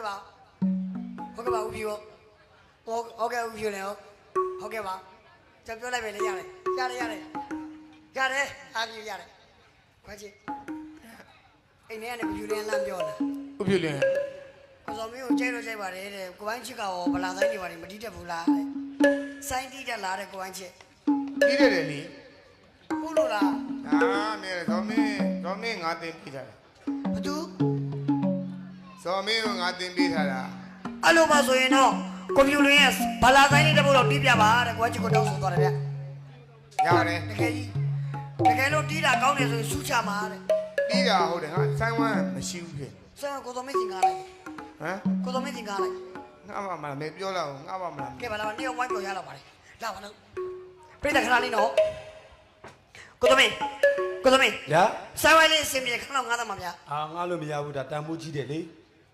ကဲ့ပါဟုတ်ကဲ့ပါဦးပြိုဟုတ်ဟုတ်ကဲ့ဦးပြိုလည်းဟုတ်ကဲ့ပါကျွန်တော်ပြောလိုက်ပဲလေရတယ်ရတယ်ရတယ်ရတယ်အားပြရတယ်ခွဲချစ်အိမ်ထဲကနေပြိုလည်းလမ်းပြောလာဥပြလင်းကိုစောမင်းကိုကြိုက်တော့ကြိုက်ပါတယ်တဲ့ကိုပိုင်းချစ်ကရောဗလာဆိုင်တွေပါမတီးတတ်ဘူးလားတဲ့စိုင်းတီးတတ်လားတဲ့ကိုပိုင်းချစ်ပြီးတယ်လေလေဟုတ်လို့လားအာနေဇော်မင်းဇော်မင်းငါတင်ပြီးထားတာဘသူ ဇော်မင်းကိုငါတင်ပြီးထားတာအဲ့လိုပါဆိုရင်တော့ကွန်ပျူတာရဲ့ဗလာဆိုင်လေးတစ်ပုဒ်တော့တီးပြပါတဲ့ကိုပိုင်းချစ်ကိုတောင်းဆိုသွားတယ်ဗျရတယ်တကယ်ကြီးတကယ်လို့တီးတာကောင်းတယ်ဆိုရင်စူးချမှာတဲ့ပြီးတာဟုတ်တယ်ဟာဆိုင်ဝမ်းမရှိဘူးဖြစ်ဆရာကိုစောမင်းစင်ကားလိုက်ဟမ်ကိုစောမင်းစင်ကားလိုက်ငါမှမလားမပြောတော့ငါမှမလားကဲပါလားနေဝိုင်းပြောရတော့ပါလေလာပါတော့ပြိတ္တခဏလေးနော်ကိုစောမင်းကိုစောမင်းညာဆိုင်ဝိုင်းလေးအစင်ပြေခဏတော့ငါးသားမှာဗျာအာငါလို့မရဘူးဒါတန်ဖိုးကြီးတယ်လေ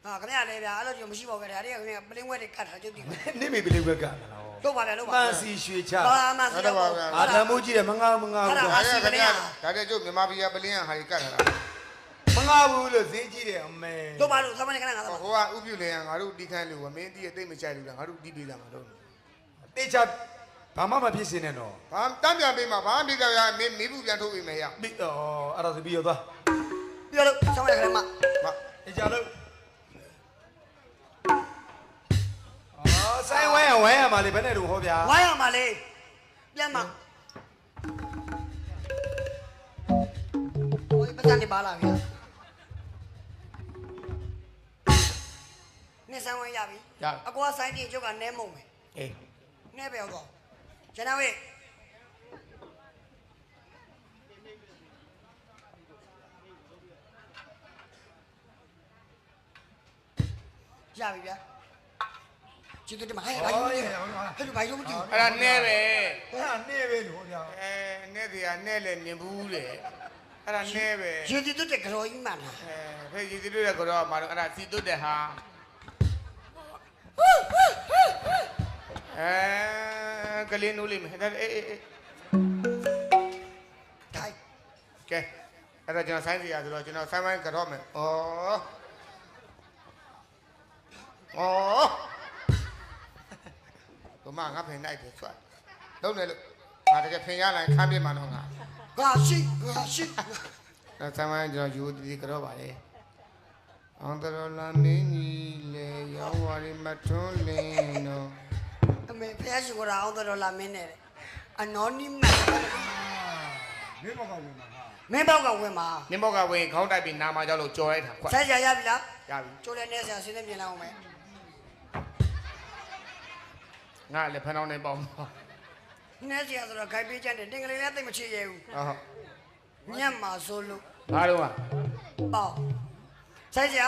ဟာခင်ဗျာလည်းဗျာအဲ့လိုမျိုးမရှိပါဘူးခင်ဗျာဒါတွေကခင်ဗျာပလင်းဝဲတွေကတ်ထားကြုတ်တယ်နေမေပလေးဘက်ကလာတော့တို့ပါဗျာတို့ပါပန်းစီရွှေချဘာမှစီတော့အာတန်ဖိုးကြီးတယ်မငါမငါဘူးအဲ့ဒါဒါရခင်ဗျာဒါတဲ့ကျုပ်မြန်မာပြည်ကပလင်းဟာကြီးကတ်ထားတာမငါဘူးလို့ဈေးကြီးတယ်အမေတို့ပါလို့သမဏေခဏငါသားဟိုပါကဥပြလင်းကငါတို့တီးခိုင်းလို့မင်းတီးရဲ့တိတ်မချိုက်လို့လားငါတို့တီးပေးလာမှာတော့တေချာဘာမှမဖြစ်စင်းနဲ့တော့ဘာတမ်းပြန်ပေးမှာဘာမှမပြောရမင်းမိဘူးပြန်ထုတ်ပေးမယ်ရပြီးတော့အဲ့ဒါဆိုပြီးတော့သွားပြောလို့ဆောင်းရခဏမှမတေချာလို့ ဆိုင်ဝဲရဝဲရမှာလေဘယ်နဲ့တော့ဟောဗျာဝိုင်းရမှာလေပြန်မှာဟိုပတ်စံနေပါလားဗျာနေဆိုင်ဝိုင်းရပြီရအကွာဆိုင်တီကျုပ်ကနဲမုံမယ်အေးနဲပဲတော့ကျွန်တော်ဝေးရပြီဗျာ ကျေးဇူးတင်ပါဟဲ့ဘာလို့လဲဟဲ့ဘာလို့မကြည့်အဲ့ဒါနဲပဲအဲ့ဒါနေပဲလို့ဟောဗျာအဲနဲစီကနဲလေနင်ဘူးလေအဲ့ဒါနဲပဲကျေးဇူးတက်ကြော်ကြီးမှန်လားအဲဖေးကြီးတို့တဲ့ကတော့မတော့အဲ့ဒါစီတုတ်တဲ့ဟာအဲကလေးနိုးလိမ့်မယ်ဒါအေးအေးအေးထိုင်ကဲအဲ့ဒါကျွန်တော်ဆိုင်းစီရဆိုတော့ကျွန်တော်ဆိုင်းပိုင်းကတော့မယ်ဩဩ ဘမငါဖင်လိုက်တယ်ဆွတ်လုံးတယ်လို့ငါတကယ်ဖင်ရလိုက်ခမ်းပြမှာတော့ငါဂါရှိဂါရှိတော့ဆိုင်းပိုင်းကျွန်တော်ယူတည်ကတော့ပါလေအောင်တော်လာမင်းကြီးလေရောက်ဝါရီမထွန်းလင်းတော့အမေဖះရှိခိုးတာအောင်တော်လာမင်းနဲ့အနော်နီမတ်မင်းမကောင်းဘူးမှာမင်းဘောက်ကဝင်မှာနင်းဘောက်ကဝင်ခေါင်းတိုက်ပြီးနာမကြောက်လို့ကြော်လိုက်တာခွတ်ဆက်ကြရပြီလားရပြီကျိုးလည်းနေဆရာဆင်းနေပြင်လာအောင်မယ် ငါလည်းဖန်အောင်နေပေါ့နေဆရာဆိုတော့ဂိုက်ပေးချက်နဲ့တင်ကလေးလည်းသိမချေရဘူးဟုတ်ညက်မှာဆိုလို့ဘာတော့ပေါ့ဆက်ကြ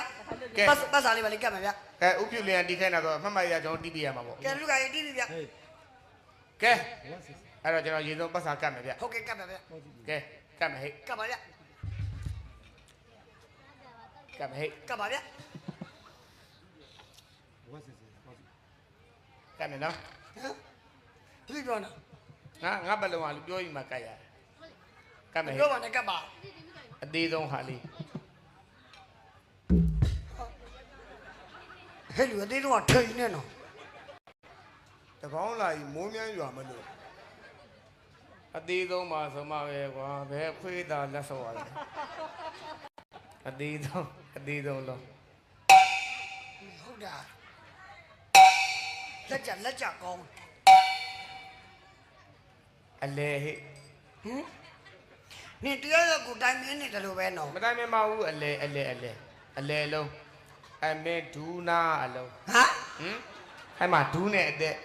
ပတ်ပတ်စာလေးပါလေးကတ်မယ်ဗျအဲဥပြုလျံတီးခိုင်းတာတော့အမှတ်မှတ်ရကျွန်တော်တီးပြရမှာပေါ့ကဲလူကရေးတီးပြီဗျကဲအဲ့တော့ကျွန်တော်ရေစုံပတ်စာကတ်မယ်ဗျဟုတ်ကဲ့ကတ်မယ်ဗျကဲကတ်မယ်ဟဲ့ကတ်ပါဗျကတ်မယ်ဟဲ့ကတ်ပါဗျ ကတ်မယ်နော်ဟမ်ဒီပြောနေငါငါဘယ်လုံးဟာလူပြောရင်မှကတ်ရကတ်မယ်ဟဲ့ပြောပါနဲ့ကတ်ပါအသေးဆုံးဟာလေးဟဲ့လူအသေးတော့ထိန်နေနော်တပေါင်းလာကြီးမိုးမြန်းရွာမလို့အသေးဆုံးပါဆိုမှပဲကွာဘယ်ခွေးသားလက်ဆော့ရလဲအသေးဆုံးအသေးဆုံးလုံးဟုတ်တာ လက်ကြလက်ကြကောင်းအလဲဟဲ့ဟမ်နေတရားရကိုတိုင်မင်းနေတယ်လို့ပဲနော်မတိုင်းမမဘူးအလဲအလဲအလဲအလဲလုံးအမေဒူနာအလုံးဟမ်ဟင်အဲ့မှာဒူးနဲ့အသက်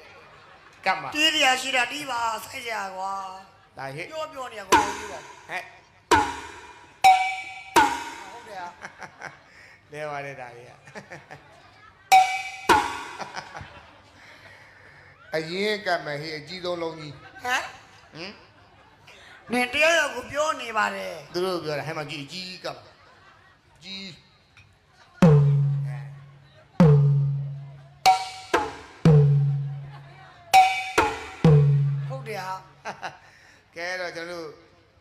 ကပ်မှာတီးရရှိတာတီးပါဆိုင်ကြကွာဒါဟဲ့ပြောပြောနေရကိုပြောပါဟဲ့ဟုတ်တယ်လဲပါတဲ့ဒါကြီး အရင်ကပ်မယ်ဟဲ့အကြီးဆုံးလုံးကြီးဟမ်ဟင်နေတရားရကိုပြောနေပါတယ်သူတို့ပြောတာဟဲ့မှာကြီးအကြီးကပ်မှာကြီးအဲဟုတ်တယ်ဟာကဲတော့ကျွန်တော်တို့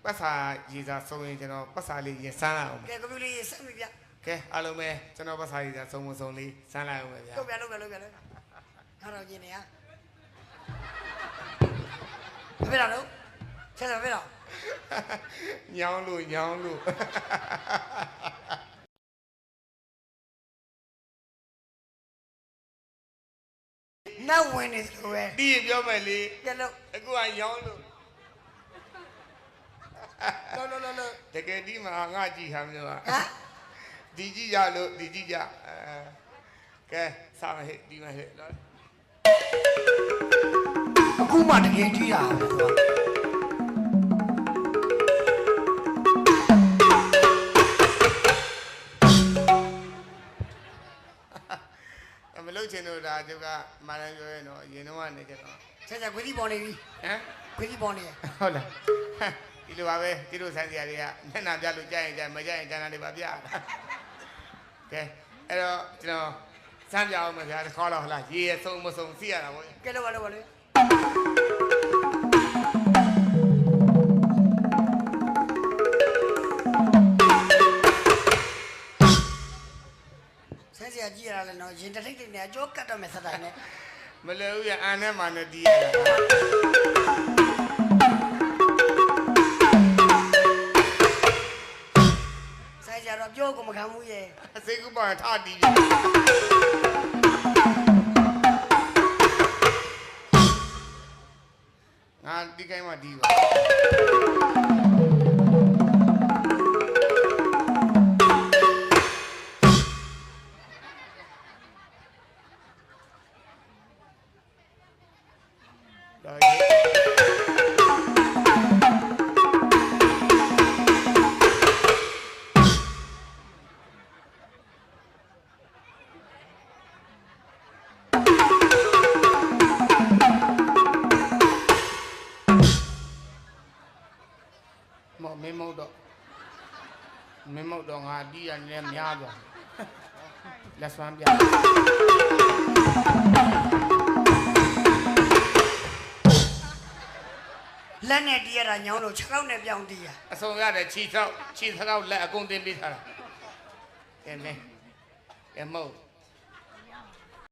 ပတ်စာရေးစာဆုံးရင်ကျွန်တော်ပတ်စာလေးရင်စမ်းအောင်ကဲကပြူလေးဆက်ပြီဗျကဲအားလုံးပဲကျွန်တော်ပတ်စာရည်သာစုံမစုံလေးစမ်းလိုက်အောင်ပဲဗျာလုပ်ပြလုပ်ပြလုပ်ပြလုပ်ခါတော့ကျင်နေရ ဘယ်ပြတော့ဆက်ဆက်ပြတော့ညောင်းလို့ညောင်းလို့နောက်ဝင်နေသလိုပဲပြီးရင်ပြောမယ်လေပြလို့အခုကညောင်းလို့လောလောလောလောတကယ်ဒီမှာငါကြည့်ဟာမျိုးကဟမ်ဒီကြည့်ရလို့ဒီကြည့်ကြအဲကဲစားမယ်ဟဲ့ဒီမှာဟဲ့နော် အခုမှတကယ်ကြီးတာပဲသူကမလုပ်ချင်လို့ဒါကျုပ်ကမာရန်ပြောရင်တော့အရင်တော့ကနေကြတော့ဆက်ဆက်ခွေးကြီးပေါ်နေပြီဟမ်ခွေးကြီးပေါ်နေရဟုတ်လားဒီလိုပါပဲဒီလိုဆန်းစရာတွေကမျက်နှာပြလို့ကြားရင်ကြားမကြားရင်ကြားနာတွေပါပြတာကဲအဲ့တော့ကျွန်တော်စမ်းပြအောင်မယ်ဗျာတစ်ခေါက်တော့ဟလားရေရဆုံးမဆုံးသိရတာပေါ့ကဲလို့ပါလို့ပါလေ ဆက်စရာကြည့်ရတာလည်းနော်ရင်တထိတ်တိတ်နဲ့အကျော်ကတ်တော့မယ်စတိုင်နဲ့မလဲဘူးရအန်နဲ့မာနဲ့တီးရတာဆိုင်ကြတော့ပြောကိုမခံဘူးရဲ့စိတ်ကူးပါထတီးပြီ ငါဒီကိုင်းမှာဒီပါတော့ မင်းမဟုတ်တော့ငါတီးရနေများသွားလက်ဆွမ်းပြလက်နဲ့တီးရတာညောင်းလို့ခြေထောက်နဲ့ပြောင်းတီးရအစုံရတယ်ခြိထောက်ခြိထောက်လက်အကုန်တင်ပေးထားတာကဲမင်းကဲမဟုတ်